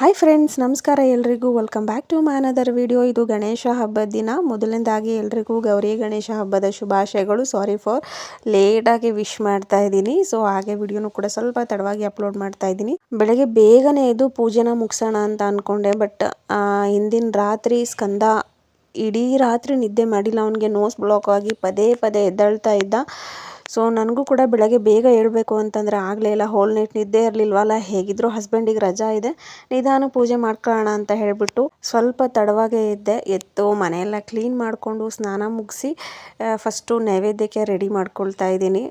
Hi friends ನಮಸ್ಕಾರ ಎಲ್ರಿಗೂ. Welcome back to another video ಇದು ಗಣೇಶ ಹಬ್ಬದ ದಿನ. ಮೊದಲನೇದಾಗಿ ಎಲ್ರಿಗೂ ಗೌರಿ ಗಣೇಶ ಹಬ್ಬದ ಶುಭಾಶಯಗಳು. ಸಾರಿ ಫಾರ್ ಲೇಟಾಗಿ ವಿಶ್ ಮಾಡ್ತಾ ಇದ್ದೀನಿ. ಸೊ ಹಾಗೆ ವಿಡಿಯೋನು ಕೂಡ ಸ್ವಲ್ಪ ತಡವಾಗಿ ಅಪ್ಲೋಡ್ ಮಾಡ್ತಾ ಇದ್ದೀನಿ. ಬೆಳಗ್ಗೆ ಬೇಗನೆ ಎದ್ದು ಪೂಜೆನ ಮುಗಿಸೋಣ ಅಂತ ಅಂದ್ಕೊಂಡೆ ಬಟ್ ಹಿಂದಿನ ರಾತ್ರಿ ಸ್ಕಂದ ಇಡೀ ರಾತ್ರಿ ನಿದ್ದೆ ಮಾಡಿಲ್ಲ. ಅವನಿಗೆ ನೋಸ್ ಬ್ಲಾಕ್ ಆಗಿ ಪದೇ ಪದೇ ಎದ್ದಳ್ತಾ ಇದ್ದ. ಸೊ ನನಗೂ ಕೂಡ ಬೆಳಗ್ಗೆ ಬೇಗ ಏಳಬೇಕು ಅಂತಂದರೆ ಆಗಲೇ ಇಲ್ಲ. ಹೋಲ್ ನೈಟ್ ನಿದ್ದೆ ಇರಲಿಲ್ವಲ್ಲ? ಹೇಗಿದ್ರು ಹಸ್ಬೆಂಡಿಗೆ ರಜಾ ಇದೆ. ನಿಧಾನ ಪೂಜೆ ಮಾಡ್ಕೊಳ್ಳೋಣ ಅಂತ ಹೇಳಿಬಿಟ್ಟು ಸ್ವಲ್ಪ ತಡವಾಗೇ ಇದ್ದೆ ಎತ್ತು ಮನೆಯೆಲ್ಲ ಕ್ಲೀನ್ ಮಾಡಿಕೊಂಡು ಸ್ನಾನ ಮುಗಿಸಿ ಫಸ್ಟು ನೈವೇದ್ಯಕ್ಕೆ ರೆಡಿ ಮಾಡ್ಕೊಳ್ತಾ ಇದ್ದೀನಿ.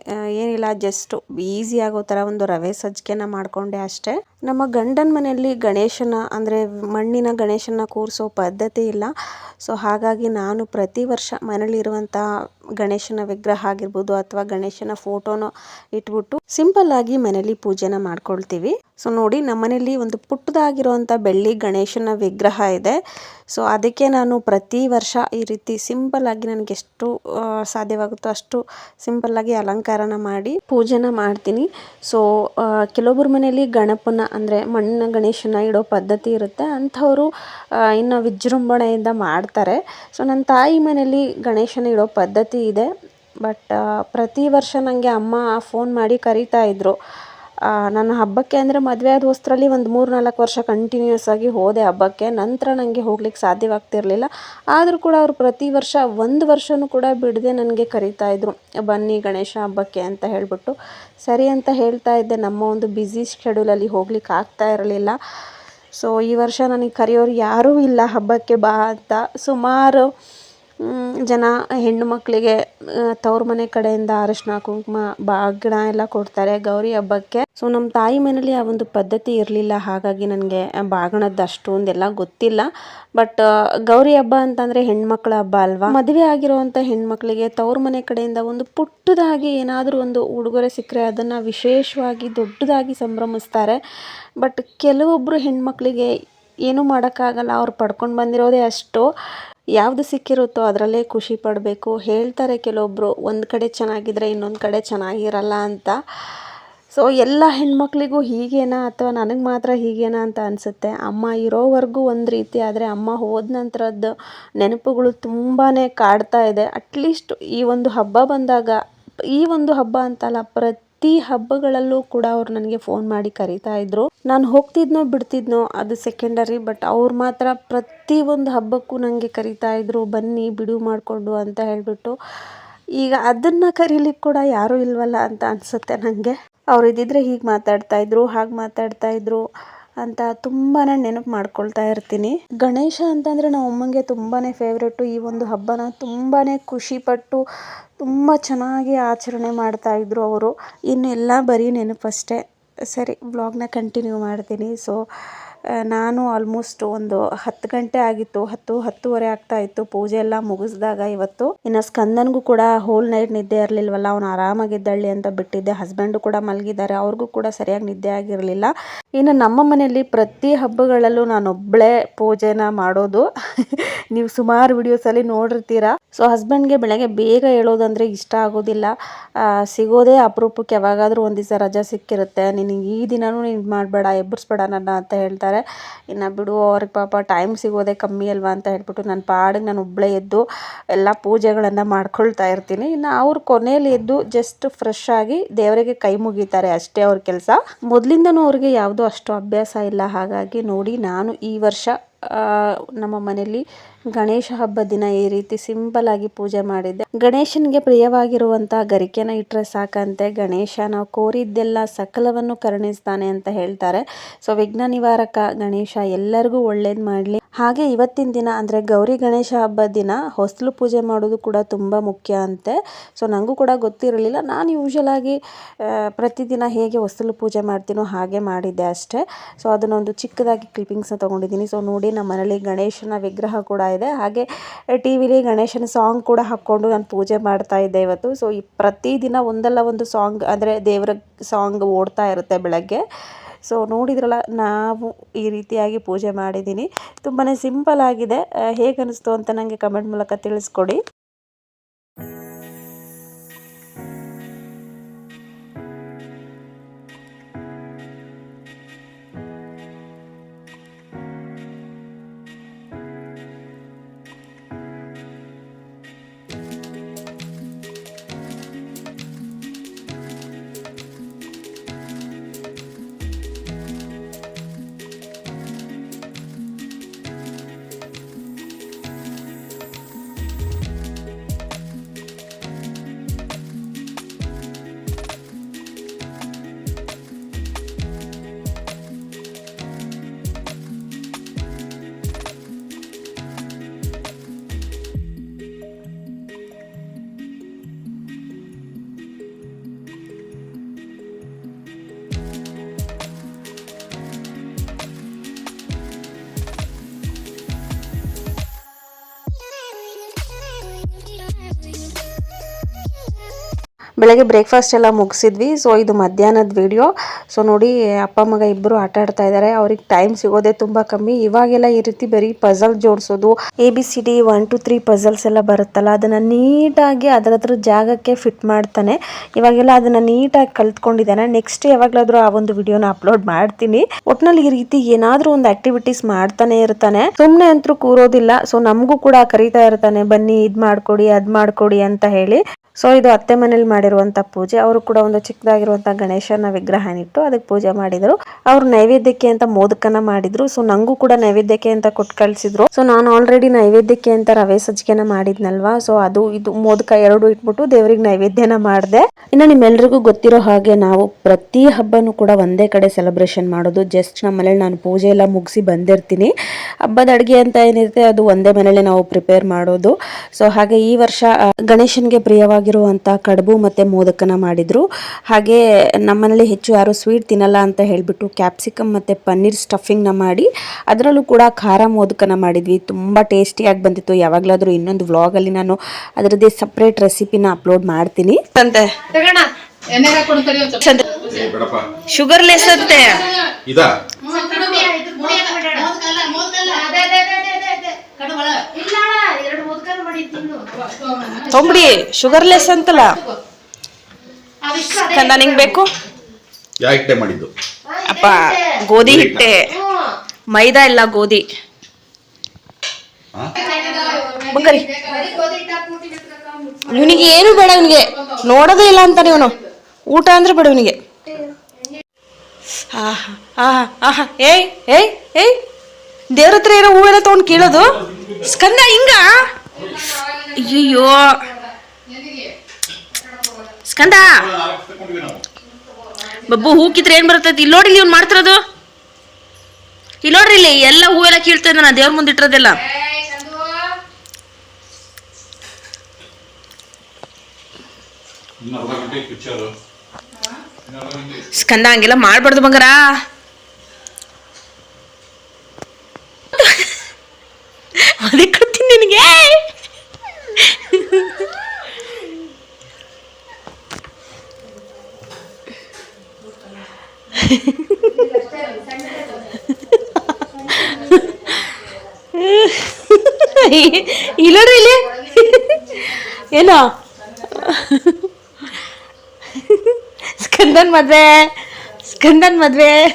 ಏನಿಲ್ಲ ಜಸ್ಟ್ ಈಸಿ ಆಗೋ ಥರ ಒಂದು ರವೆ ಸಜ್ಜಿಕೆನ ಮಾಡಿಕೊಂಡೆ ಅಷ್ಟೇ. ನಮ್ಮ ಗಂಡನ ಮನೆಯಲ್ಲಿ ಗಣೇಶನ, ಅಂದರೆ ಮಣ್ಣಿನ ಗಣೇಶನ ಕೂರಿಸೋ ಪದ್ಧತಿ ಇಲ್ಲ. ಸೊ ಹಾಗಾಗಿ ನಾನು ಪ್ರತಿ ವರ್ಷ ಮನೇಲಿರುವಂಥ ಗಣೇಶನ ವಿಗ್ರಹ ಆಗಿರ್ಬೋದು ಅಥವಾ ಗಣೇಶನ ಫೋಟೋನ ಇಟ್ಬಿಟ್ಟು ಸಿಂಪಲ್ ಆಗಿ ಮನೇಲಿ ಪೂಜೆನ ಮಾಡ್ಕೊಳ್ತೀವಿ. ಸೊ ನೋಡಿ ನಮ್ಮ ಮನೇಲಿ ಒಂದು ಪುಟ್ಟದಾಗಿರುವಂಥ ಬೆಳ್ಳಿ ಗಣೇಶನ ವಿಗ್ರಹ ಇದೆ. ಸೊ ಅದಕ್ಕೆ ನಾನು ಪ್ರತಿ ವರ್ಷ ಈ ರೀತಿ ಸಿಂಪಲ್ ಆಗಿ ನನಗೆ ಎಷ್ಟು ಸಾಧ್ಯವಾಗುತ್ತೋ ಅಷ್ಟು ಸಿಂಪಲ್ ಆಗಿ ಅಲಂಕಾರನ ಮಾಡಿ ಪೂಜೆನ ಮಾಡ್ತೀನಿ. ಸೊ ಕೆಲವೊಬ್ಬರ ಮನೆಯಲ್ಲಿ ಗಣಪನ ಅಂದರೆ ಮಣ್ಣಿನ ಗಣೇಶನ ಇಡೋ ಪದ್ಧತಿ ಇರುತ್ತೆ. ಅಂಥವರು ಇನ್ನು ವಿಜೃಂಭಣೆಯಿಂದ ಮಾಡ್ತಾರೆ. ಸೊ ನನ್ನ ತಾಯಿ ಮನೆಯಲ್ಲಿ ಗಣೇಶನ ಇಡೋ ಪದ್ಧತಿ ಇದೆ. ಬಟ್ ಪ್ರತಿ ವರ್ಷ ನನಗೆ ಅಮ್ಮ ಫೋನ್ ಮಾಡಿ ಕರೀತಾ ಇದ್ದರು ನನ್ನ ಹಬ್ಬಕ್ಕೆ ಅಂದರೆ ಮದುವೆ ಆದ ಹೊಸ್ತ್ರಲ್ಲಿ ಒಂದು ಮೂರು ನಾಲ್ಕು ವರ್ಷ ಕಂಟಿನ್ಯೂಸ್ ಆಗಿ ಹೋದೆ ಹಬ್ಬಕ್ಕೆ. ನಂತರ ನನಗೆ ಹೋಗ್ಲಿಕ್ಕೆ ಸಾಧ್ಯವಾಗ್ತಿರಲಿಲ್ಲ. ಆದರೂ ಕೂಡ ಅವರು ಪ್ರತಿ ವರ್ಷ ಒಂದು ವರ್ಷವೂ ಕೂಡ ಬಿಡದೆ ನನಗೆ ಕರೀತಾ ಇದ್ದರು ಬನ್ನಿ ಗಣೇಶ ಹಬ್ಬಕ್ಕೆ ಅಂತ ಹೇಳಿಬಿಟ್ಟು. ಸರಿ ಅಂತ ಹೇಳ್ತಾ ಇದ್ದೆ. ನಮ್ಮ ಒಂದು ಬ್ಯುಸಿ ಶೆಡ್ಯೂಲಲ್ಲಿ ಹೋಗ್ಲಿಕ್ಕೆ ಆಗ್ತಾ ಇರಲಿಲ್ಲ. ಸೊ ಈ ವರ್ಷ ನನಗೆ ಕರೆಯೋರು ಯಾರೂ ಇಲ್ಲ ಹಬ್ಬಕ್ಕೆ ಬಾ ಅಂತ. ಸುಮಾರು ಜನ ಹೆಣ್ಣು ಮಕ್ಕಳಿಗೆ ತವ್ರ ಮನೆ ಕಡೆಯಿಂದ ಅರಶಿನ, ಕುಂಕುಮ ಬಾಗಿನ ಎಲ್ಲ ಕೊಡ್ತಾರೆ ಗೌರಿ ಹಬ್ಬಕ್ಕೆ. ಸೊ ನಮ್ಮ ತಾಯಿ ಮನೇಲಿ ಆ ಒಂದು ಪದ್ಧತಿ ಇರಲಿಲ್ಲ, ಹಾಗಾಗಿ ನನಗೆ ಬಾಗಣದ್ದು ಅಷ್ಟೊಂದೆಲ್ಲ ಗೊತ್ತಿಲ್ಲ. ಬಟ್ ಗೌರಿ ಹಬ್ಬ ಅಂತಂದರೆ ಹೆಣ್ಮಕ್ಳ ಹಬ್ಬ ಅಲ್ವಾ? ಮದುವೆ ಆಗಿರುವಂಥ ಹೆಣ್ಮಕ್ಳಿಗೆ ತವ್ರ ಮನೆ ಕಡೆಯಿಂದ ಒಂದು ಪುಟ್ಟದಾಗಿ ಏನಾದರೂ ಒಂದು ಉಡುಗೊರೆ ಸಿಕ್ಕರೆ ಅದನ್ನು ವಿಶೇಷವಾಗಿ ದೊಡ್ಡದಾಗಿ ಸಂಭ್ರಮಿಸ್ತಾರೆ. ಬಟ್ ಕೆಲವೊಬ್ಬರು ಹೆಣ್ಮಕ್ಳಿಗೆ ಏನೂ ಮಾಡೋಕ್ಕಾಗಲ್ಲ, ಅವ್ರು ಪಡ್ಕೊಂಡು ಬಂದಿರೋದೇ ಅಷ್ಟು. ಯಾವುದು ಸಿಕ್ಕಿರುತ್ತೋ ಅದರಲ್ಲೇ ಖುಷಿ ಪಡಬೇಕು. ಹೇಳ್ತಾರೆ ಕೆಲವೊಬ್ಬರು ಒಂದು ಕಡೆ ಚೆನ್ನಾಗಿದ್ರೆ ಇನ್ನೊಂದು ಕಡೆ ಚೆನ್ನಾಗಿರಲ್ಲ ಅಂತ. ಸೊ ಎಲ್ಲ ಹೆಣ್ಮಕ್ಳಿಗೂ ಹೀಗೇನಾ ಅಥವಾ ನನಗೆ ಮಾತ್ರ ಹೀಗೇನಾ ಅಂತ ಅನಿಸುತ್ತೆ. ಅಮ್ಮ ಇರೋವರೆಗೂ ಒಂದು ರೀತಿ ಆದರೆ ಅಮ್ಮ ಹೋದ ನಂತರದ್ದು ನೆನಪುಗಳು ತುಂಬಾ ಕಾಡ್ತಾ ಇದೆ. ಅಟ್ಲೀಸ್ಟ್ ಈ ಒಂದು ಹಬ್ಬ ಬಂದಾಗ, ಈ ಒಂದು ಹಬ್ಬ ಅಂತಲ್ಲ, ಪ್ರತಿ ಪ್ರತಿ ಹಬ್ಬಗಳಲ್ಲೂ ಕೂಡ ಅವ್ರು ನನಗೆ ಫೋನ್ ಮಾಡಿ ಕರೀತಾ ಇದ್ರು. ನಾನು ಹೋಗ್ತಿದ್ನೋ ಬಿಡ್ತಿದ್ನೋ ಅದು ಸೆಕೆಂಡರಿ ಬಟ್ ಅವ್ರು ಮಾತ್ರ ಪ್ರತಿ ಒಂದು ಹಬ್ಬಕ್ಕೂ ನನಗೆ ಕರೀತಾ ಇದ್ರು, ಬನ್ನಿ ಬಿಡು ಮಾಡಿಕೊಂಡು ಅಂತ ಹೇಳಿಬಿಟ್ಟು. ಈಗ ಅದನ್ನು ಕರೀಲಿಕ್ಕೆ ಕೂಡ ಯಾರೂ ಇಲ್ವಲ್ಲ ಅಂತ ಅನಿಸುತ್ತೆ ನನಗೆ ಅವ್ರು ಇದ್ದಿದ್ರೆ ಹೀಗೆ ಮಾತಾಡ್ತಾ ಇದ್ದರು ಹಾಗೆ ಮಾತಾಡ್ತಾ ಇದ್ರು. ಅಂತ ತುಂಬಾ ನೆನಪು ಮಾಡ್ಕೊಳ್ತಾ ಇರ್ತೀನಿ. ಗಣೇಶ ಅಂತಂದರೆ ನಮ್ಮ ಅಮ್ಮನಿಗೆ ತುಂಬಾ ಫೇವ್ರೆಟು ಈ ಒಂದು ಹಬ್ಬನ ತುಂಬಾ ಖುಷಿಪಟ್ಟು ತುಂಬ ಚೆನ್ನಾಗಿ ಆಚರಣೆ ಮಾಡ್ತಾಯಿದ್ರು ಅವರು. ಇನ್ನೆಲ್ಲ ಬರೀ ನೆನಪಷ್ಟೇ. ಸರಿ ವ್ಲಾಗ್ನ ಕಂಟಿನ್ಯೂ ಮಾಡ್ತೀನಿ. ಸೊ ನಾನು ಆಲ್ಮೋಸ್ಟ್ ಒಂದು ಹತ್ತು ಗಂಟೆ ಆಗಿತ್ತು, ಹತ್ತು, ಹತ್ತುವರೆ ಆಗ್ತಾ ಇತ್ತು. ಪೂಜೆ ಎಲ್ಲ ಮುಗಿಸ್ದಾಗ ಇವತ್ತು ಇನ್ನು ಸ್ಕಂದನ್ಗೂ ಕೂಡ ಹೋಲ್ ನೈಟ್ ನಿದ್ದೆ ಇರಲಿಲ್ವಲ್ಲ, ಅವನು ಆರಾಮಾಗಿದ್ದಳ್ಳಿ ಅಂತ ಬಿಟ್ಟಿದ್ದೆ. ಹಸ್ಬೆಂಡು ಕೂಡ ಮಲಗಿದ್ದಾರೆ, ಅವ್ರಿಗೂ ಕೂಡ ಸರಿಯಾಗಿ ನಿದ್ದೆ ಆಗಿರಲಿಲ್ಲ. ಇನ್ನು ನಮ್ಮ ಮನೆಯಲ್ಲಿ ಪ್ರತಿ ಹಬ್ಬಗಳಲ್ಲೂ ನಾನೊಬ್ಬಳೇ ಪೂಜೆನ ಮಾಡೋದು. ನೀವು ಸುಮಾರು ವಿಡಿಯೋಸಲ್ಲಿ ನೋಡಿರ್ತೀರಾ. ಸೊ ಹಸ್ಬೆಂಡ್ಗೆ ಬೆಳಗ್ಗೆ ಬೇಗ ಹೇಳೋದಂದರೆ ಇಷ್ಟ ಆಗೋದಿಲ್ಲ. ಸಿಗೋದೇ ಅಪರೂಪಕ್ಕೆ ಯಾವಾಗಾದರೂ ಒಂದು ದಿವಸ ರಜಾ ಸಿಕ್ಕಿರುತ್ತೆ. ನಿನಗೆ ಈ ದಿನವೂ ನೀನು ಮಾಡಬೇಡ ಎಬ್ಬರಿಸ್ಬೇಡ ನನ್ನ ಅಂತ ಹೇಳ್ತಾರೆ. ಇನ್ನು ಬಿಡು, ಅವ್ರಿಗೆ ಪಾಪ ಟೈಮ್ ಸಿಗೋದೇ ಕಮ್ಮಿ ಅಲ್ವಾ ಅಂತ ಹೇಳ್ಬಿಟ್ಟು ನನ್ನ ಪಾಡಿಗೆ ನಾನು ಒಬ್ಬಳೇ ಎದ್ದು ಎಲ್ಲ ಪೂಜೆಗಳನ್ನು ಮಾಡ್ಕೊಳ್ತಾ ಇರ್ತೀನಿ. ಇನ್ನು ಅವ್ರ ಕೊನೆಯಲ್ಲಿ ಎದ್ದು ಜಸ್ಟ್ ಫ್ರೆಶ್ ಆಗಿ ದೇವರಿಗೆ ಕೈ ಮುಗಿತಾರೆ ಅಷ್ಟೇ ಅವ್ರ ಕೆಲಸ. ಮೊದಲಿಂದನೂ ಅವ್ರಿಗೆ ಯಾವುದೂ ಅಷ್ಟು ಅಭ್ಯಾಸ ಇಲ್ಲ. ಹಾಗಾಗಿ ನೋಡಿ ನಾನು ಈ ವರ್ಷ ನಮ್ಮ ಮನೆಯಲ್ಲಿ ಗಣೇಶ ಹಬ್ಬ ದಿನ ಈ ರೀತಿ ಸಿಂಪಲ್ ಆಗಿ ಪೂಜೆ ಮಾಡಿದ್ದೆ. ಗಣೇಶನಿಗೆ ಪ್ರಿಯವಾಗಿರುವಂತಹ ಗರಿಕೆನ ಇಟ್ಟರೆ ಸಾಕಂತೆ. ಗಣೇಶ ನಾವು ಕೋರಿದ್ದೆಲ್ಲ ಸಕಲವನ್ನು ಕರುಣಿಸ್ತಾನೆ ಅಂತ ಹೇಳ್ತಾರೆ. ಸೊ ವಿಘ್ನ ನಿವಾರಕ ಗಣೇಶ ಎಲ್ಲರಿಗೂ ಒಳ್ಳೇದು ಮಾಡಲಿ. ಹಾಗೆ ಇವತ್ತಿನ ದಿನ ಅಂದರೆ ಗೌರಿ ಗಣೇಶ ಹಬ್ಬದ ದಿನ ಹೊಸಲು ಪೂಜೆ ಮಾಡೋದು ಕೂಡ ತುಂಬ ಮುಖ್ಯ ಅಂತೆ. ಸೊ ನನಗೂ ಕೂಡ ಗೊತ್ತಿರಲಿಲ್ಲ. ನಾನು ಯೂಶ್ವಲಾಗಿ ಪ್ರತಿದಿನ ಹೇಗೆ ಹೊಸಲು ಪೂಜೆ ಮಾಡ್ತೀನೋ ಹಾಗೆ ಮಾಡಿದ್ದೆ ಅಷ್ಟೇ. ಸೊ ಅದನ್ನೊಂದು ಚಿಕ್ಕದಾಗಿ ಕ್ಲಿಪ್ಪಿಂಗ್ಸ್ನ ತೊಗೊಂಡಿದ್ದೀನಿ. ಸೊ ನೋಡಿ ನಮ್ಮ ಮನೇಲಿ ಗಣೇಶನ ವಿಗ್ರಹ ಕೂಡ ಇದೆ. ಹಾಗೆ ಟಿ ವಿಲಿ ಗಣೇಶನ ಸಾಂಗ್ ಕೂಡ ಹಾಕ್ಕೊಂಡು ನಾನು ಪೂಜೆ ಮಾಡ್ತಾ ಇದ್ದೆ ಇವತ್ತು. ಸೊ ಈ ಪ್ರತಿದಿನ ಒಂದಲ್ಲ ಒಂದು ಸಾಂಗ್ ಅಂದರೆ ದೇವರ ಸಾಂಗ್ ಓಡ್ತಾ ಇರುತ್ತೆ ಬೆಳಗ್ಗೆ. ಸೊ ನೋಡಿದ್ರಲ್ಲ, ನಾವು ಈ ರೀತಿಯಾಗಿ ಪೂಜೆ ಮಾಡಿದ್ದೀನಿ. ತುಂಬಾ ಸಿಂಪಲ್ ಆಗಿದೆ. ಹೇಗೆ ಅಂತ ನನಗೆ ಕಮೆಂಟ್ ಮೂಲಕ ತಿಳಿಸ್ಕೊಡಿ. ಬೆಳಗ್ಗೆ ಬ್ರೇಕ್ಫಾಸ್ಟ್ ಎಲ್ಲ ಮುಗಿಸಿದ್ವಿ. ಸೊ ಇದು ಮಧ್ಯಾಹ್ನದ ವಿಡಿಯೋ ಸೊ ನೋಡಿ, ಅಪ್ಪ, ಮಗ ಇಬ್ಬರು ಆಟ ಆಡ್ತಾ ಇದ್ದಾರೆ ಅವ್ರಿಗೆ ಟೈಮ್ ಸಿಗೋದೇ ತುಂಬ ಕಮ್ಮಿ. ಇವಾಗೆಲ್ಲ ಈ ರೀತಿ ಬರೀ puzzle ಜೋಡಿಸೋದು A B C D one two three puzzles ಎಲ್ಲ ಬರುತ್ತಲ್ಲ, ಅದನ್ನು ನೀಟಾಗಿ ಅದರ ಹತ್ರ ಜಾಗಕ್ಕೆ ಫಿಟ್ ಮಾಡ್ತಾನೆ. ಇವಾಗೆಲ್ಲ ಅದನ್ನು ನೀಟಾಗಿ ಕಲ್ತ್ಕೊಂಡಿದ್ದಾನೆ. ನೆಕ್ಸ್ಟ್ ಯಾವಾಗಲಾದರೂ ಆ ಒಂದು ವಿಡಿಯೋನ ಅಪ್ಲೋಡ್ ಮಾಡ್ತೀನಿ. ಒಟ್ಟಿನಲ್ಲಿ ಈ ರೀತಿ ಏನಾದರೂ ಒಂದು ಆಕ್ಟಿವಿಟೀಸ್ ಮಾಡ್ತಾನೆ ಇರ್ತಾನೆ. ಸುಮ್ಮನೆ ಅಂತೂ ಕೂರೋದಿಲ್ಲ. ಸೊ ನಮಗೂ ಕೂಡ ಕರೀತಾ ಇರ್ತಾನೆ, ಬನ್ನಿ, ಇದು ಮಾಡ್ಕೊಡಿ, ಅದು ಮಾಡ್ಕೊಡಿ ಅಂತ ಹೇಳಿ. ಸೊ ಇದು ಅತ್ತೆ ಮನೇಲಿ ಮಾಡಿರುವಂತ ಪೂಜೆ. ಅವರು ಕೂಡ ಒಂದು ಚಿಕ್ಕದಾಗಿರುವಂತ ಗಣೇಶನ ವಿಗ್ರಹನಿಟ್ಟು ಅದಕ್ಕೆ ಪೂಜೆ ಮಾಡಿದ್ರು. ಅವ್ರು ನೈವೇದ್ಯಕ್ಕೆ ಅಂತ ಮೋದಕನ ಮಾಡಿದ್ರು. ಸೊ ನಂಗೂ ಕೂಡ ನೈವೇದ್ಯಕ್ಕೆ ಅಂತ ಕೊಟ್ಟು ಕಳ್ಸಿದ್ರು. ಸೊ ನಾನು ಆಲ್ರೆಡಿ ನೈವೇದ್ಯಕ್ಕೆ ಅಂತ ರವೆ ಸಜ್ಜಿಗೆನ ಮಾಡಿದ್ನಲ್ವಾ? ಸೊ ಅದು, ಇದು ಮೋದಕ ಎರಡು ಇಟ್ಬಿಟ್ಟು ದೇವರಿಗೆ ನೈವೇದ್ಯನ ಮಾಡಿದೆ. ಇನ್ನು ನಿಮ್ಮೆಲ್ಲರಿಗೂ ಗೊತ್ತಿರೋ ಹಾಗೆ ನಾವು ಪ್ರತಿ ಹಬ್ಬನೂ ಕೂಡ ಒಂದೇ ಕಡೆ ಸೆಲೆಬ್ರೇಷನ್ ಮಾಡೋದು. ಜಸ್ಟ್ ನಮ್ಮ ಮನೇಲಿ ನಾನು ಪೂಜೆ ಎಲ್ಲ ಮುಗಿಸಿ ಬಂದಿರ್ತೀನಿ. ಹಬ್ಬದ ಅಡುಗೆ ಅಂತ ಏನಿರುತ್ತೆ, ಅದು ಒಂದೇ ಮನೇಲಿ ನಾವು ಪ್ರಿಪೇರ್ ಮಾಡೋದು. ಸೊ ಹಾಗೆ ಈ ವರ್ಷ ಗಣೇಶನಿಗೆ ಪ್ರಿಯವಾಗಿರುವಂಥ ಕಡುಬು ಮತ್ತು ಮೋದಕನ ಮಾಡಿದರು. ಹಾಗೆ ನಮ್ಮನೇಲಿ ಹೆಚ್ಚು ಯಾರು ಸ್ವೀಟ್ ತಿನ್ನಲ್ಲ ಅಂತ ಹೇಳಿಬಿಟ್ಟು ಕ್ಯಾಪ್ಸಿಕಮ್ ಮತ್ತು ಪನ್ನೀರ್ ಸ್ಟಫಿಂಗ್ನ ಮಾಡಿ ಅದರಲ್ಲೂ ಕೂಡ ಖಾರ ಮೋದಕನ ಮಾಡಿದ್ವಿ. ತುಂಬ ಟೇಸ್ಟಿಯಾಗಿ ಬಂದಿತ್ತು. ಯಾವಾಗಲಾದರೂ ಇನ್ನೊಂದು ವ್ಲಾಗಲ್ಲಿ ನಾನು ಅದರದ್ದೇ ಸಪ್ರೇಟ್ ರೆಸಿಪಿನ ಅಪ್ಲೋಡ್ ಮಾಡ್ತೀನಿ. ಅಂತೆ ಎಣ್ಣೆ ಹಾಕೊಡ್ತಾರೆ ಒಂದ್ ಸ್ವಲ್ಪ. ಏ ಬೇಡಪ್ಪ. ಶುಗರ್ ಲೆಸ್ ಅಂತೆ ತೊಂಬಡಿ ಶುಗರ್ಲೆಸ್ ಶುಗರ್ ಲೆಸ್ ಅಂತಲ್ಲ. ಕಂದ ನಿಂಗೆ ಬೇಕು? ಹಿಟ್ಟೆ ಮಾಡಿದ್ದು? ಅಪ್ಪ ಗೋಧಿ ಹಿಟ್ಟೆ. ಮೈದಾ ಇಲ್ಲ ಗೋಧಿ. ಹಾ? ಬಂಕರಿ ಇವನಿಗೆ ಏನು ಬೇಡ ಇವನಿಗೆ. ನೋಡೋದೇ ಇಲ್ಲ ಅಂತಾನೆ ಇವನು. ಊಟ ಅಂದ್ರೆ ಬೇಡ ಇವನಿಗೆ. ಆಹಾ ಆಹಾ ಆಹಾ. ಏಯ್ ಏಯ್ ಏಯ್. ದೇವ್ರ ಹತ್ರ ಏನೋ ಹೂವೆಲ್ಲ ತೊಗೊಂಡು ಕೀಳೋದು? ಸ್ಕಂದ ಹಿಂಗ? ಅಯ್ಯಯ್ಯೋ. ಸ್ಕಂದ! ಬಬ್ಬು ಹೂ ಕಿತ್ರೆ ಏನ್ ಬರ್ತೈತಿ? ಇಲ್ಲಿ ನೋಡಿ ಇವ್ನು ಮಾಡ್ತಿರೋದು. ಇಲ್ಲಿ ನೋಡ್ರಿ ಇಲ್ಲಿ ಎಲ್ಲ ಹೂವೆಲ್ಲ ಕೀಳ್ತಾ ನಾನು ದೇವ್ರ ಮುಂದೆ ಇಟ್ಟಿರೋದೆಲ್ಲ. ಸ್ಕಂದ, ಹಂಗೆಲ್ಲ ಮಾಡ್ಬಾರ್ದು ಬಂಗಾರ. ಅದಕ್ಕೆ ನಿನಗೆ. ಇಲ್ಲ ಇಲ್ಲಿ. ಏನೋ? ಸ್ಕಂದನ್ ಮದ್ವೆ. ಸ್ಕಂದನ್ ಮದ್ವೆ.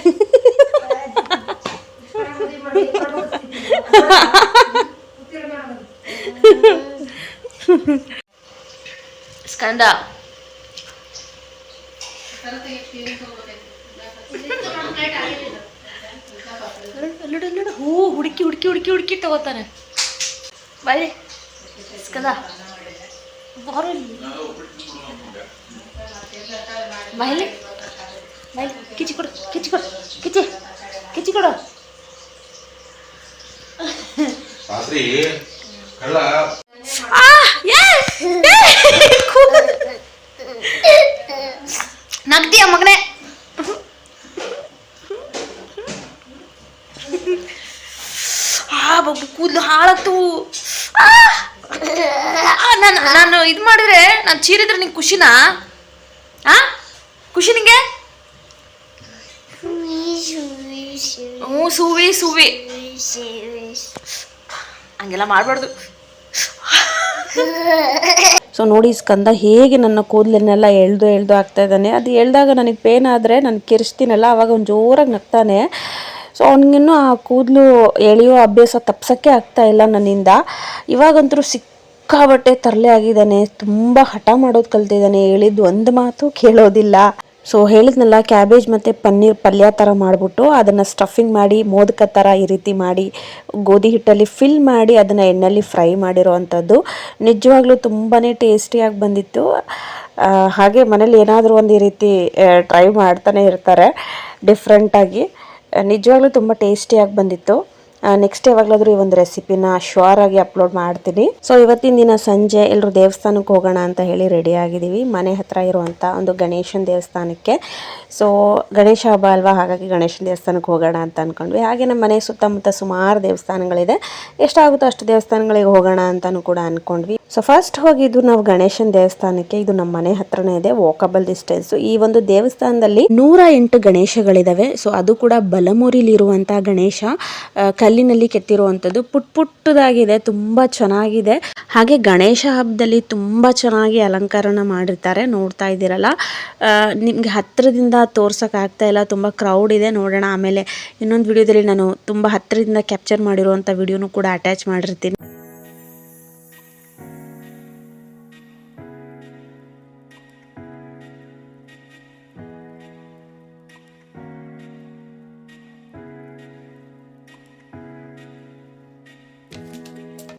ಸ್ಕಂದ. ಹೂ ಹುಡುಕಿ ಹುಡುಕಿ ಹುಡುಕಿ ಹುಡುಕಿ ತಗೋತಾನೆ. ಬಾಯ್. ಸ್ಕಂದ ಬಾರೋ ಇಲ್ಲಿ. ಬಾಯ್ಲಿ ಬಾಯ್ಲಿ ಕಿಚ್ಚಿ ಕೊಡು ಕಿಚಿ ಕೊಡು ಕಿಚಿ ಕಿಚಿ ಕೊಡು. ನಗ್ದಿಯ ಮಗನೇ? ಆ ಬಬ್ಬು ಕೂದಲು ಹಾಳಾಗ್ತು. ಆ! ಆ, ನಾನು ನಾನು ಇದು ಮಾಡಿದ್ರೆ ನಾನು ಚೀರಿದ್ರೆ ನಿಂಗೆ ಖುಷಿನಾ? ಆ? ಖುಷಿ ನಿಂಗೆ? ಹ್ಞೂ ಸುವಿ ಸುವಿ. ಹಂಗೆಲ್ಲ ಮಾಡಬಾರ್ದು. ಸೊ ನೋಡಿ ಸ್ಕಂದ ಹೇಗೆ ನನ್ನ ಕೂದಲನ್ನೆಲ್ಲ ಎಳ್ದು ಎಳ್ದು ಆಗ್ತಾ ಇದ್ದಾನೆ. ಅದು ಎಳ್ದಾಗ ನನಗೆ ಪೇನ್ ಆದರೆ ನಾನು ಕಿರಿಸ್ತೀನಲ್ಲ, ಅವಾಗ ಒಂದು ಜೋರಾಗಿ ನಗ್ತಾನೆ. ಸೊ ಅವನಿಗಿನ್ನೂ ಆ ಕೂದಲು ಎಳೆಯೋ ಅಭ್ಯಾಸ ತಪ್ಸೋಕ್ಕೆ ಆಗ್ತಾ ಇಲ್ಲ ನನ್ನಿಂದ. ಇವಾಗಂತೂ ಸಿಕ್ಕಾಬಟ್ಟೆ ತರಲೆ ಆಗಿದ್ದಾನೆ. ತುಂಬ ಹಠ ಮಾಡೋದು ಕಲ್ತಿದ್ದಾನೆ. ಹೇಳಿದ್ದು ಒಂದು ಮಾತು ಕೇಳೋದಿಲ್ಲ. ಸೊ ಹೇಳಿದ್ನಲ್ಲ ಕ್ಯಾಬೇಜ್ ಮತ್ತು ಪನ್ನೀರ್ ಪಲ್ಯ ಥರ ಮಾಡಿಬಿಟ್ಟು ಅದನ್ನು ಸ್ಟಫಿಂಗ್ ಮಾಡಿ, ಮೋದಕ ಥರ ಈ ರೀತಿ ಮಾಡಿ, ಗೋಧಿ ಹಿಟ್ಟಲ್ಲಿ ಫಿಲ್ ಮಾಡಿ ಅದನ್ನು ಎಣ್ಣೆಯಲ್ಲಿ ಫ್ರೈ ಮಾಡಿರೋ ಅಂಥದ್ದು ನಿಜವಾಗ್ಲೂ ತುಂಬಾ ಟೇಸ್ಟಿಯಾಗಿ ಬಂದಿತ್ತು. ಹಾಗೆ ಮನೇಲಿ ಏನಾದರೂ ಒಂದು ಈ ರೀತಿ ಟ್ರೈ ಮಾಡ್ತಾನೆ ಇರ್ತಾರೆ ಡಿಫ್ರೆಂಟಾಗಿ ನಿಜವಾಗ್ಲೂ ತುಂಬ ಟೇಸ್ಟಿಯಾಗಿ ಬಂದಿತ್ತು. ನೆಕ್ಸ್ಟ್ ಯಾವಾಗಲಾದ್ರೂ ಈ ಒಂದು ರೆಸಿಪಿನ ಶ್ಯೂರ್ ಆಗಿ ಅಪ್ಲೋಡ್ ಮಾಡ್ತೀನಿ. ಸೊ ಇವತ್ತಿನ ದಿನ ಸಂಜೆ ಎಲ್ಲರೂ ದೇವಸ್ಥಾನಕ್ಕೆ ಹೋಗೋಣ ಅಂತ ಹೇಳಿ ರೆಡಿ ಆಗಿದ್ದೀವಿ ಮನೆ ಹತ್ರ ಇರುವಂಥ ಒಂದು ಗಣೇಶನ ದೇವಸ್ಥಾನಕ್ಕೆ. ಸೊ ಗಣೇಶ ಹಬ್ಬ ಅಲ್ವಾ? ಹಾಗಾಗಿ ಗಣೇಶನ ದೇವಸ್ಥಾನಕ್ಕೆ ಹೋಗೋಣ ಅಂತ ಅಂದ್ಕೊಂಡ್ವಿ ಹಾಗೆ ನಮ್ಮ ಮನೆ ಸುತ್ತಮುತ್ತ ಸುಮಾರು ದೇವಸ್ಥಾನಗಳಿದೆ. ಎಷ್ಟಾಗುತ್ತೋ ಅಷ್ಟು ದೇವಸ್ಥಾನಗಳಿಗೆ ಹೋಗೋಣ ಅಂತಲೂ ಕೂಡ ಅಂದ್ಕೊಂಡ್ವಿ ಸೊ ಫಸ್ಟ್ ಹೋಗಿದ್ದು ನಾವು ಗಣೇಶನ ದೇವಸ್ಥಾನಕ್ಕೆ. ಇದು ನಮ್ಮ ಮನೆ ಹತ್ರನೇ ಇದೆ ವಾಕಬಲ್ ಡಿಸ್ಟೆನ್ಸ್ ಈ ಒಂದು ದೇವಸ್ಥಾನದಲ್ಲಿ ನೂರ ಎಂಟು ಗಣೇಶಗಳಿದಾವೆ. ಸೊ ಅದು ಕೂಡ ಬಲಮೂರಿಲಿರುವಂತಹ ಗಣೇಶ. ಕಲ್ಲಿನಲ್ಲಿ ಕೆತ್ತಿರುವಂಥದ್ದು ಪುಟ್ ಪುಟ್ಟದಾಗಿದೆ, ತುಂಬಾ ಚೆನ್ನಾಗಿದೆ. ಹಾಗೆ ಗಣೇಶ ಹಬ್ಬದಲ್ಲಿ ತುಂಬಾ ಚೆನ್ನಾಗಿ ಅಲಂಕಾರನ ಮಾಡಿರ್ತಾರೆ, ನೋಡ್ತಾ ಇದ್ದೀರಲ್ಲ. ನಿಮಗೆ ಹತ್ತಿರದಿಂದ ತೋರ್ಸಕ್ ಆಗ್ತಾ ಇಲ್ಲ, ತುಂಬಾ ಕ್ರೌಡ್ ಇದೆ, ನೋಡೋಣ. ಆಮೇಲೆ ಇನ್ನೊಂದು ವಿಡಿಯೋದಲ್ಲಿ ನಾನು ತುಂಬಾ ಹತ್ತಿರದಿಂದ ಕ್ಯಾಪ್ಚರ್ ಮಾಡಿರುವಂಥ ವಿಡಿಯೋನು ಕೂಡ ಅಟ್ಯಾಚ್ ಮಾಡಿರ್ತೀನಿ.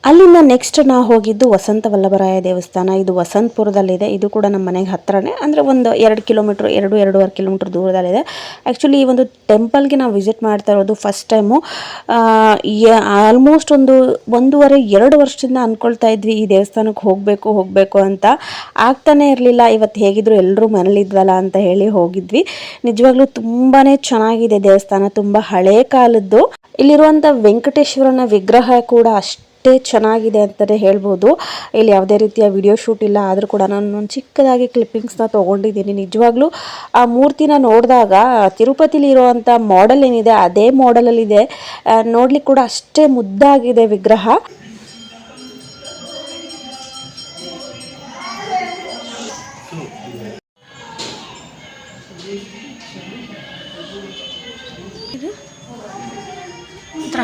ಅಲ್ಲಿಂದ ನೆಕ್ಸ್ಟ್ ನಾವು ಹೋಗಿದ್ದು ವಸಂತ ವಲ್ಲಭರಾಯ ದೇವಸ್ಥಾನ. ಇದು ವಸಂತಪುರದಲ್ಲಿದೆ. ಇದು ಕೂಡ ನಮ್ಮ ಮನೆಗೆ ಹತ್ತಿರನೇ ಅಂದರೆ ಒಂದು ಎರಡು ಕಿಲೋಮೀಟ್ರ್ ಎರಡು, ಎರಡೂವರೆ ಕಿಲೋಮೀಟ್ರ್ ದೂರದಲ್ಲಿದೆ. ಆ್ಯಕ್ಚುಲಿ ಈ ಒಂದು ಟೆಂಪಲ್ಗೆ ನಾವು ವಿಸಿಟ್ ಮಾಡ್ತಾ ಇರೋದು ಫಸ್ಟ್ ಟೈಮು ಆಲ್ಮೋಸ್ಟ್ ಒಂದು ಒಂದೂವರೆ, ಎರಡು ವರ್ಷದಿಂದ ಅಂದ್ಕೊಳ್ತಾ ಇದ್ವಿ ಈ ದೇವಸ್ಥಾನಕ್ಕೆ ಹೋಗಬೇಕು ಹೋಗಬೇಕು ಅಂತ. ಆಗ್ತಾನೇ ಇರಲಿಲ್ಲ. ಇವತ್ತು ಹೇಗಿದ್ರು ಎಲ್ಲರೂ ಮನೇಲಿದ್ವಲ್ಲ ಅಂತ ಹೇಳಿ ಹೋಗಿದ್ವಿ. ನಿಜವಾಗ್ಲೂ ತುಂಬಾ ಚೆನ್ನಾಗಿದೆ ದೇವಸ್ಥಾನ. ತುಂಬ ಹಳೇ ಕಾಲದ್ದು. ಇಲ್ಲಿರುವಂಥ ವೆಂಕಟೇಶ್ವರನ ವಿಗ್ರಹ ಕೂಡ ಅಷ್ಟೇ ಚೆನ್ನಾಗಿದೆ ಅಂತಲೇ ಹೇಳ್ಬೋದು. ಇಲ್ಲಿ ಯಾವುದೇ ರೀತಿಯ ವಿಡಿಯೋ ಶೂಟ್ ಇಲ್ಲ, ಆದರೂ ಕೂಡ ನಾನು ಚಿಕ್ಕದಾಗಿ ಕ್ಲಿಪ್ಪಿಂಗ್ಸ್ನ ತೊಗೊಂಡಿದ್ದೀನಿ. ನಿಜವಾಗ್ಲೂ ಆ ಮೂರ್ತಿನ ನೋಡಿದಾಗ ತಿರುಪತಿಲಿ ಇರೋವಂಥ ಮಾಡೆಲ್ ಏನಿದೆ, ಅದೇ ಮಾಡೆಲಲ್ಲಿದೆ ನೋಡ್ಲಿಕ್ಕೆ ಕೂಡ ಅಷ್ಟೇ ಮುದ್ದಾಗಿದೆ ವಿಗ್ರಹ.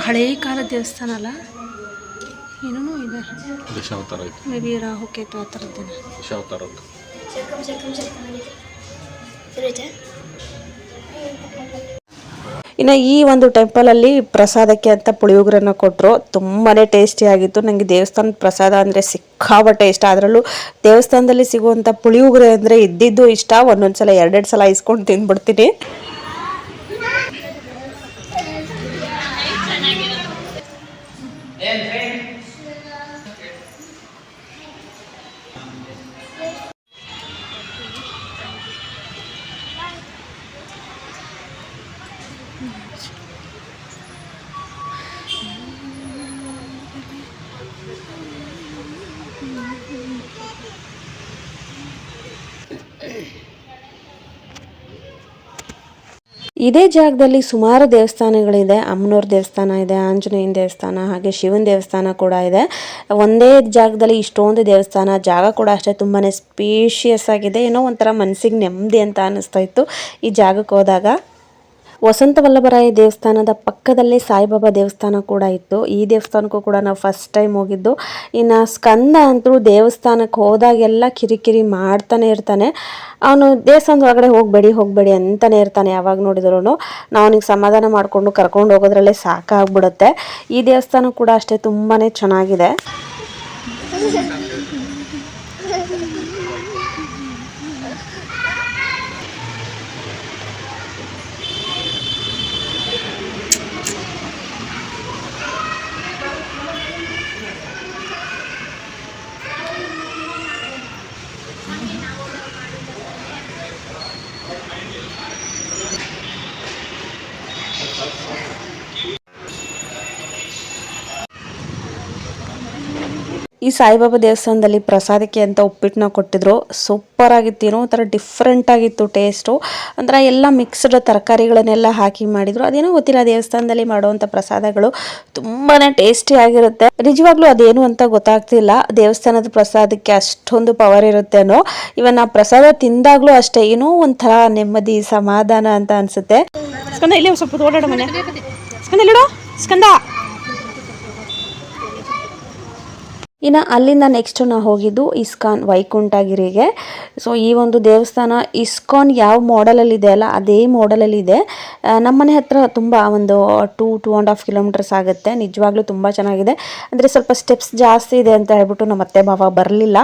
ಹಳೇ ಕಾಲ ದೇವಸ್ಥಾನ ಅಲ್ಲ? ಏನೇನೋ ಇದೆ. ದಶಾವತಾರ ಐತಿ? ಮೇ ಬಿ ರಾಹುಕೇತು ಆ ಥರದ್ದೇನೆ. ದಶಾವತಾರ ಇನ್ನು ಈ ಒಂದು ಟೆಂಪಲಲ್ಲಿ ಪ್ರಸಾದಕ್ಕೆ ಅಂತ ಪುಳಿಯೋಗರೆನ ಕೊಟ್ಟರು ತುಂಬಾ ಟೇಸ್ಟಿ ಆಗಿತ್ತು. ನನಗೆ ದೇವಸ್ಥಾನದ ಪ್ರಸಾದ ಅಂದರೆ ಸಿಕ್ಕಾಪಟ್ಟೆ ಇಷ್ಟ. ಅದರಲ್ಲೂ ದೇವಸ್ಥಾನದಲ್ಲಿ ಸಿಗುವಂಥ ಪುಳಿಯೋಗರೆ ಅಂದರೆ ಇದ್ದಿದ್ದು ಇಷ್ಟ. ಒಂದೊಂದು ಸಲ ಎರಡೆರಡು ಸಲ ಇಸ್ಕೊಂಡು ತಿಂದ್ಬಿಡ್ತೀನಿ. ಇದೇ ಜಾಗದಲ್ಲಿ ಸುಮಾರು ದೇವಸ್ಥಾನಗಳಿದೆ. ಅಮ್ಮನವ್ರ ದೇವಸ್ಥಾನ ಇದೆ, ಆಂಜನೇಯನ ದೇವಸ್ಥಾನ, ಹಾಗೆ ಶಿವನ ದೇವಸ್ಥಾನ ಕೂಡ ಇದೆ. ಒಂದೇ ಜಾಗದಲ್ಲಿ ಇಷ್ಟೊಂದು ದೇವಸ್ಥಾನ, ಜಾಗ ಕೂಡ ಅಷ್ಟೇ ತುಂಬಾ ಸ್ಪೇಷಿಯಸ್ ಆಗಿದೆ. ಏನೋ ಒಂಥರ ಮನಸ್ಸಿಗೆ ನೆಮ್ಮದಿ ಅಂತ ಅನ್ನಿಸ್ತಾ ಇತ್ತು. ಈ ಜಾಗಕ್ಕೆ ಹೋದಾಗ ವಸಂತ ವಲ್ಲಭರಾಯ ದೇವಸ್ಥಾನದ ಪಕ್ಕದಲ್ಲೇ ಸಾಯಿಬಾಬಾ ದೇವಸ್ಥಾನ ಕೂಡ ಇತ್ತು. ಈ ದೇವಸ್ಥಾನಕ್ಕೂ ಕೂಡ ನಾವು ಫಸ್ಟ್ ಟೈಮ್ ಹೋಗಿದ್ದು. ಇನ್ನು ಸ್ಕಂದ ಅಂತೂ ದೇವಸ್ಥಾನಕ್ಕೆ ಹೋದಾಗೆಲ್ಲ ಕಿರಿಕಿರಿ ಮಾಡ್ತಾನೆ ಇರ್ತಾನೆ. ಅವನು ದೇವಸ್ಥಾನದ ಒಳಗಡೆ ಹೋಗಬೇಡಿ ಹೋಗಬೇಡಿ ಅಂತಾನೆ ಇರ್ತಾನೆ ಯಾವಾಗ ನೋಡಿದ್ರು ನಾವು ಅವನಿಗೆ ಸಮಾಧಾನ ಮಾಡಿಕೊಂಡು ಕರ್ಕೊಂಡು ಹೋಗೋದ್ರಲ್ಲೇ ಸಾಕಾಗ್ಬಿಡುತ್ತೆ. ಈ ದೇವಸ್ಥಾನ ಕೂಡ ಅಷ್ಟೇ ತುಂಬಾ ಚೆನ್ನಾಗಿದೆ. ಈ ಸಾಯಿಬಾಬಾ ದೇವಸ್ಥಾನದಲ್ಲಿ ಪ್ರಸಾದಕ್ಕೆ ಅಂತ ಉಪ್ಪಿಟ್ಟನ್ನ ಕೊಟ್ಟಿದ್ರು. ಸೂಪರ್ ಆಗಿತ್ತು. ಏನೋ ಒಂಥರ ಡಿಫ್ರೆಂಟ್ ಆಗಿತ್ತು ಟೇಸ್ಟು ಅಂದ್ರೆ ಎಲ್ಲ ಮಿಕ್ಸ್ಡ್ ತರಕಾರಿಗಳನ್ನೆಲ್ಲ ಹಾಕಿ ಮಾಡಿದ್ರು. ಅದೇನೋ ಗೊತ್ತಿಲ್ಲ, ದೇವಸ್ಥಾನದಲ್ಲಿ ಮಾಡುವಂಥ ಪ್ರಸಾದಗಳು ತುಂಬಾ ಟೇಸ್ಟಿ ಆಗಿರುತ್ತೆ. ನಿಜವಾಗ್ಲೂ ಅದೇನು ಅಂತ ಗೊತ್ತಾಗ್ತಿಲ್ಲ. ದೇವಸ್ಥಾನದ ಪ್ರಸಾದಕ್ಕೆ ಅಷ್ಟೊಂದು ಪವರ್ ಇರುತ್ತೇನೋ ಇವನ್ ಆ ಪ್ರಸಾದ ತಿಂದಾಗ್ಲೂ ಅಷ್ಟೇ ಏನೋ ಒಂಥರ ನೆಮ್ಮದಿ, ಸಮಾಧಾನ ಅಂತ ಅನ್ಸುತ್ತೆ. ಸ್ಕಂದ, ಇಲ್ಲಿ ಸ್ವಲ್ಪ ಓಡಾಡ ಮನೆ. ಸ್ಕಂದ, ಇಲ್ಲಿಡು. ಸ್ಕಂದ. ಇನ್ನು ಅಲ್ಲಿಂದ ನೆಕ್ಸ್ಟ್ ನಾವು ಹೋಗಿದ್ದು ಇಸ್ಕಾನ್ ವೈಕುಂಠಗಿರಿಗೆ. ಸೊ ಈ ಒಂದು ದೇವಸ್ಥಾನ ಇಸ್ಕಾನ್ ಯಾವ ಮಾಡೆಲಲ್ಲಿ ಇದೆ ಅಲ್ಲ ಅದೇ ಮಾಡಲಲ್ಲಿದೆ ಆ, ನಮ್ಮನೆ ಹತ್ರ ತುಂಬ ಒಂದು two two and half kilometres ಆಗುತ್ತೆ. ನಿಜವಾಗ್ಲೂ ತುಂಬ ಚೆನ್ನಾಗಿದೆ. ಅಂದರೆ ಸ್ವಲ್ಪ ಸ್ಟೆಪ್ಸ್ ಜಾಸ್ತಿ ಇದೆ ಅಂತ ಹೇಳ್ಬಿಟ್ಟು ನಮ್ಮ ಅತ್ತೆ ಮಾವ ಬರಲಿಲ್ಲ.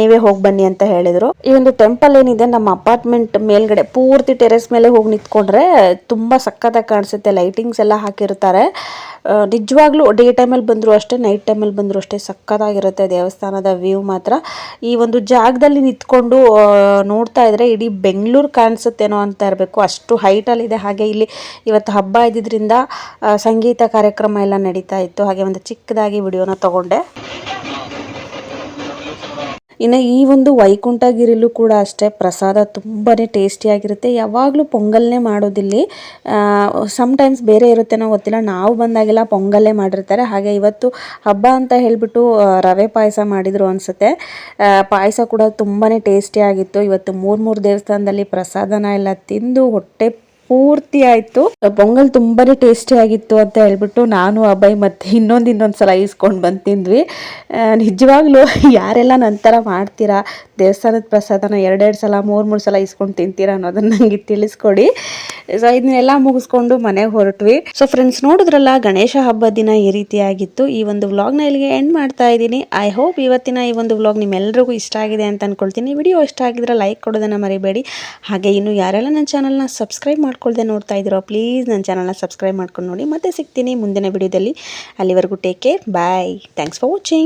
ನೀವೇ ಹೋಗಿ ಬನ್ನಿ ಅಂತ ಹೇಳಿದರು. ಈ ಒಂದು ಟೆಂಪಲ್ ಏನಿದೆ ನಮ್ಮ ಅಪಾರ್ಟ್ಮೆಂಟ್ ಮೇಲ್ಗಡೆ ಪೂರ್ತಿ ಟೆರೆಸ್ ಮೇಲೆ ಹೋಗಿ ನಿಂತ್ಕೊಂಡ್ರೆ ತುಂಬ ಸಕ್ಕತ್ತಾಗಿ ಕಾಣಿಸುತ್ತೆ. ಲೈಟಿಂಗ್ಸ್ ಎಲ್ಲ ಹಾಕಿರ್ತಾರೆ. ನಿಜವಾಗ್ಲೂ ಡೇ ಟೈಮಲ್ಲಿ ಬಂದರೂ ಅಷ್ಟೇ ನೈಟ್ ಟೈಮಲ್ಲಿ ಬಂದರೂ ಅಷ್ಟೇ ಸಕ್ಕತ್ತಾಗಿರುತ್ತೆ ದೇವಸ್ಥಾನದ ವ್ಯೂ ಮಾತ್ರ. ಈ ಒಂದು ಜಾಗದಲ್ಲಿ ನಿಂತ್ಕೊಂಡು ನೋಡ್ತಾ ಇದ್ರೆ ಇಡೀ ಬೆಂಗಳೂರು ಕಾಣಿಸುತ್ತೇನೋ ಅಂತ ಇರಬೇಕು. ಅಷ್ಟು ಹೈಟಲ್ಲಿದೆ ಹಾಗೆ ಇಲ್ಲಿ ಇವತ್ತು ಹಬ್ಬ ಇದ್ದಿದ್ದರಿಂದ ಸಂಗೀತ ಕಾರ್ಯಕ್ರಮ ಎಲ್ಲ ನಡೀತಾ ಇತ್ತು. ಹಾಗೆ ಒಂದು ಚಿಕ್ಕದಾಗಿ ವಿಡಿಯೋನ ತಗೊಂಡೆ. ಇನ್ನು ಈ ಒಂದು ವೈಕುಂಠಗಿರಿಲೂ ಕೂಡ ಅಷ್ಟೇ, ಪ್ರಸಾದ ತುಂಬಾ ಟೇಸ್ಟಿಯಾಗಿರುತ್ತೆ ಯಾವಾಗಲೂ ಪೊಂಗಲ್ನೇ ಮಾಡೋದಿಲ್ಲಿ ಸಮ್ಟೈಮ್ಸ್ ಬೇರೆ ಇರುತ್ತೇನೋ ಗೊತ್ತಿಲ್ಲ. ನಾವು ಬಂದಾಗೆಲ್ಲ ಪೊಂಗಲ್ಲೇ ಮಾಡಿರ್ತಾರೆ. ಹಾಗೆ ಇವತ್ತು ಹಬ್ಬ ಅಂತ ಹೇಳಿಬಿಟ್ಟು ರವೆ ಪಾಯಸ ಮಾಡಿದರು ಅನಿಸುತ್ತೆ. ಪಾಯಸ ಕೂಡ ತುಂಬಾ ಟೇಸ್ಟಿಯಾಗಿತ್ತು ಇವತ್ತು ಮೂರು ಮೂರು ದೇವಸ್ಥಾನದಲ್ಲಿ ಪ್ರಸಾದನ ಎಲ್ಲ ತಿಂದು ಹೊಟ್ಟೆ ಪೂರ್ತಿ ಆಯಿತು. ಪೊಂಗಲ್ ತುಂಬಾನೇ ಟೇಸ್ಟಿ ಆಗಿತ್ತು ಅಂತ ಹೇಳ್ಬಿಟ್ಟು ನಾನು, ಅಭಯ್ ಮತ್ತೆ ಇನ್ನೊಂದು ಇನ್ನೊಂದು ಸಲ ಈಸ್ಕೊಂಡು ಬಂದು ತಿಂದ್ವಿ. ನಿಜವಾಗ್ಲೂ ಯಾರೆಲ್ಲ ನಂತರ ಮಾಡ್ತೀರಾ, ದೇವಸ್ಥಾನದ ಪ್ರಸಾದನ ಎರಡೆರಡು ಸಲ, ಮೂರು ಮೂರು ಸಲ ಇಸ್ಕೊಂಡು ತಿಂತೀರಾ ಅನ್ನೋದನ್ನ ನನಗೆ ತಿಳಿಸ್ಕೊಡಿ. ಸೊ ಇದನ್ನೆಲ್ಲ ಮುಗಿಸ್ಕೊಂಡು ಮನೆಗೆ ಹೊರಟ್ವಿ. ಸೊ ಫ್ರೆಂಡ್ಸ್ ನೋಡಿದ್ರಲ್ಲ, ಗಣೇಶ ಹಬ್ಬದ ದಿನ ಈ ರೀತಿಯಾಗಿತ್ತು ಈ ಒಂದು ವ್ಲಾಗ್ನ ಇಲ್ಲಿಗೆ ಎಂಡ್ ಮಾಡ್ತಾ ಇದ್ದೀನಿ. ಐ ಹೋಪ್ ಇವತ್ತಿನ ಈ ಒಂದು ವ್ಲಾಗ್ ನಿಮ್ಮೆಲ್ಲರಿಗೂ ಇಷ್ಟ ಆಗಿದೆ ಅಂತ ಅನ್ಕೊಳ್ತೀನಿ. ವಿಡಿಯೋ ಇಷ್ಟ ಆಗಿದ್ರೆ ಲೈಕ್ ಕೊಡೋದನ್ನು ಮರಿಬೇಡಿ. ಹಾಗೆ ಇನ್ನು ಯಾರೆಲ್ಲ ನನ್ನ ಚಾನಲ್ನ ಸಬ್ಸ್ಕ್ರೈಬ್ ಮಾಡ್ಕೊಳ್ದೆ ನೋಡ್ತಾ ಇದ್ದೀರೋ ಪ್ಲೀಸ್ ನನ್ನ ಚಾನಲ್ನ ಸಬ್ಸ್ಕ್ರೈಬ್ ಮಾಡ್ಕೊಂಡು ನೋಡಿ. ಮತ್ತೆ ಸಿಗ್ತೀನಿ ಮುಂದಿನ ವಿಡಿಯೋದಲ್ಲಿ ಅಲ್ಲಿವರೆಗೂ take care bye thanks for watching